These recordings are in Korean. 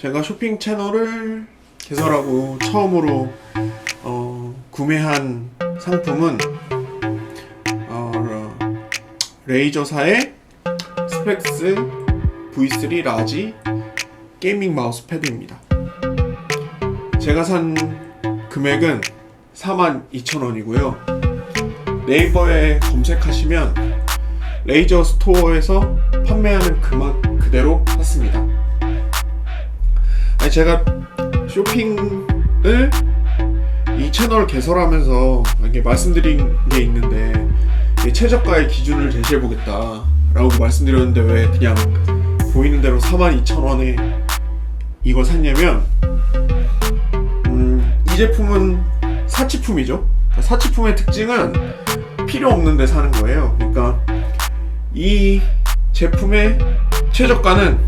제가 쇼핑 채널을 개설하고 처음으로 어, 구매한 상품은 어, 레이저사의 스펙스 V3 라지 게이밍 마우스 패드입니다. 제가 산 금액은 42,000원이고요. 네이버에 검색하시면 레이저 스토어에서 판매하는 금액 그대로 샀습니다. 제가 쇼핑을 이 채널 개설하면서 이렇게 말씀드린 게 있는데 이 최저가의 기준을 제시해 보겠다라고 말씀드렸는데 왜 그냥 보이는 대로 42,000원에 이걸 샀냐면 음, 이 제품은 사치품이죠. 그러니까 사치품의 특징은 필요 없는데 사는 거예요. 그러니까 이 제품의 최저가는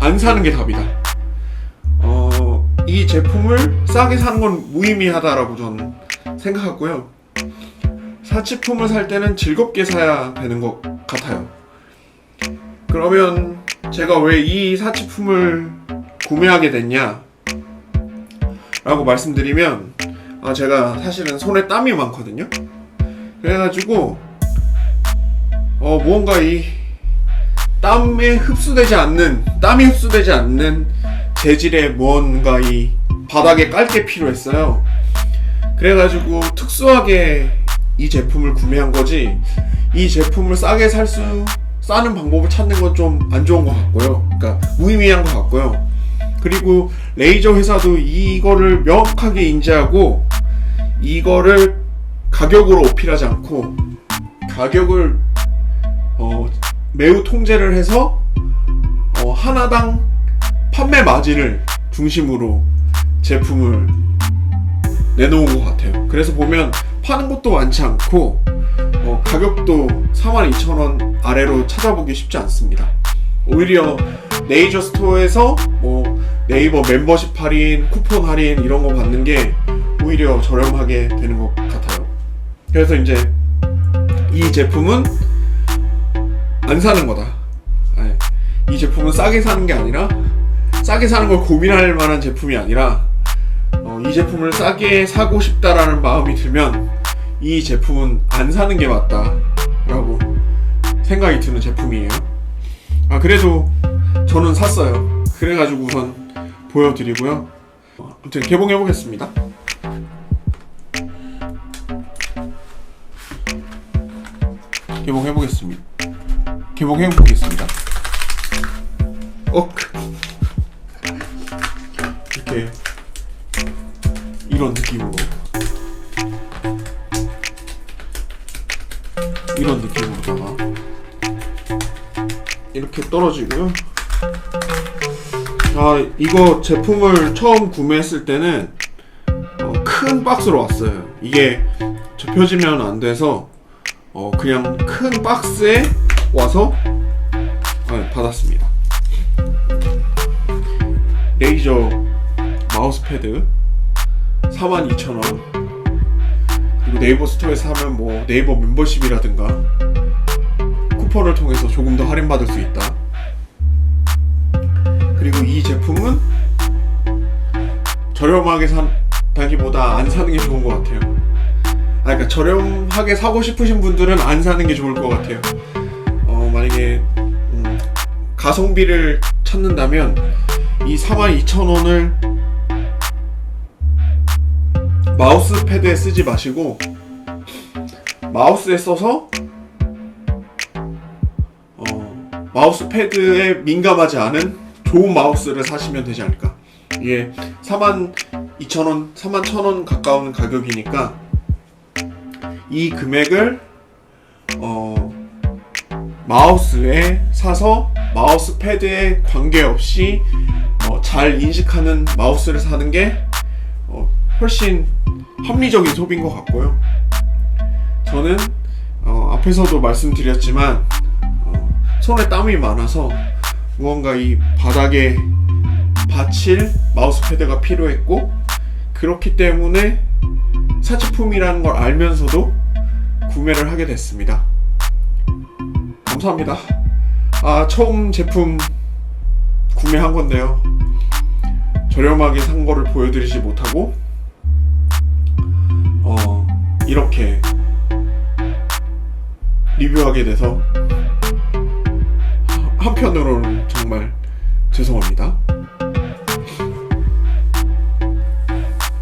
안 사는 게 답이다. 어, 이 제품을 싸게 사는 건 무의미하다라고 저는 생각하고요. 사치품을 살 때는 즐겁게 사야 되는 것 같아요. 그러면 제가 왜 이 사치품을 구매하게 됐냐? 라고 말씀드리면, 아, 제가 사실은 손에 땀이 많거든요? 그래가지고, 어, 무언가 이 땀에 흡수되지 않는, 땀이 흡수되지 않는 재질의 무언가 이 바닥에 깔 게 필요했어요. 그래가지고 특수하게 이 제품을 구매한 거지, 이 제품을 싸게 살 수, 싸는 방법을 찾는 건 좀 안 좋은 것 같고요. 그러니까 무의미한 것 같고요. 그리고 레이저 회사도 이거를 명확하게 인지하고 이거를 가격으로 어필하지 않고 가격을 어, 매우 통제를 해서 어, 하나당 마진을 중심으로 제품을 내놓은 것 같아요. 그래서 보면 파는 것도 많지 않고 어, 가격도 42,000원 아래로 찾아보기 쉽지 않습니다. 오히려 네이저 스토어에서 뭐 네이버 멤버십 할인, 쿠폰 할인 이런 거 받는 게 오히려 저렴하게 되는 것 같아요. 그래서 이제 이 제품은 안 사는 거다. 네. 이 제품은 싸게 사는 게 아니라 싸게 사는 걸 고민할 만한 제품이 아니라 어, 이 제품을 싸게 사고 싶다라는 마음이 들면 이 제품은 안 사는 게 맞다라고 생각이 드는 제품이에요. 아 그래도 저는 샀어요. 그래가지고 우선 보여드리고요. 어, 아무튼 개봉해 보겠습니다. 개봉해 보겠습니다. 개봉해 보겠습니다. 어 이런 느낌으로 이런 느낌으로다가 이렇게 떨어지고요. 아 이거 제품을 처음 구매했을 때는 어, 큰 박스로 왔어요. 이게 접혀지면 안 돼서 어, 그냥 큰 박스에 와서 어, 받았습니다. 레이저 마우스 패드 42,000원 그리고 네이버 스토어에서 사면 뭐 네이버 멤버십이라든가 쿠폰을 통해서 조금 더 할인받을 수 있다. 그리고 이 제품은 저렴하게 산다기보다 안 사는 게 좋은 것 같아요. 아, 그러니까 저렴하게 사고 싶으신 분들은 안 사는 게 좋을 것 같아요. 어, 만약에 음, 가성비를 찾는다면 이 42,000원을 마우스 패드에 쓰지 마시고 마우스에 써서 어, 마우스 패드에 민감하지 않은 좋은 마우스를 사시면 되지 않을까. 이게 42,000원, 41,000원 가까운 가격이니까 이 금액을 어, 마우스에 사서 마우스 패드에 관계없이 어, 잘 인식하는 마우스를 사는 게 어, 훨씬 합리적인 소비인 것 같고요. 저는 어, 앞에서도 말씀드렸지만 어, 손에 땀이 많아서 무언가 이 바닥에 받칠 마우스 패드가 필요했고 그렇기 때문에 사치품이라는 걸 알면서도 구매를 하게 됐습니다. 감사합니다. 아 처음 제품 구매한 건데요. 저렴하게 산 거를 보여드리지 못하고 어 이렇게 리뷰하게 돼서 한편으로는 정말 죄송합니다.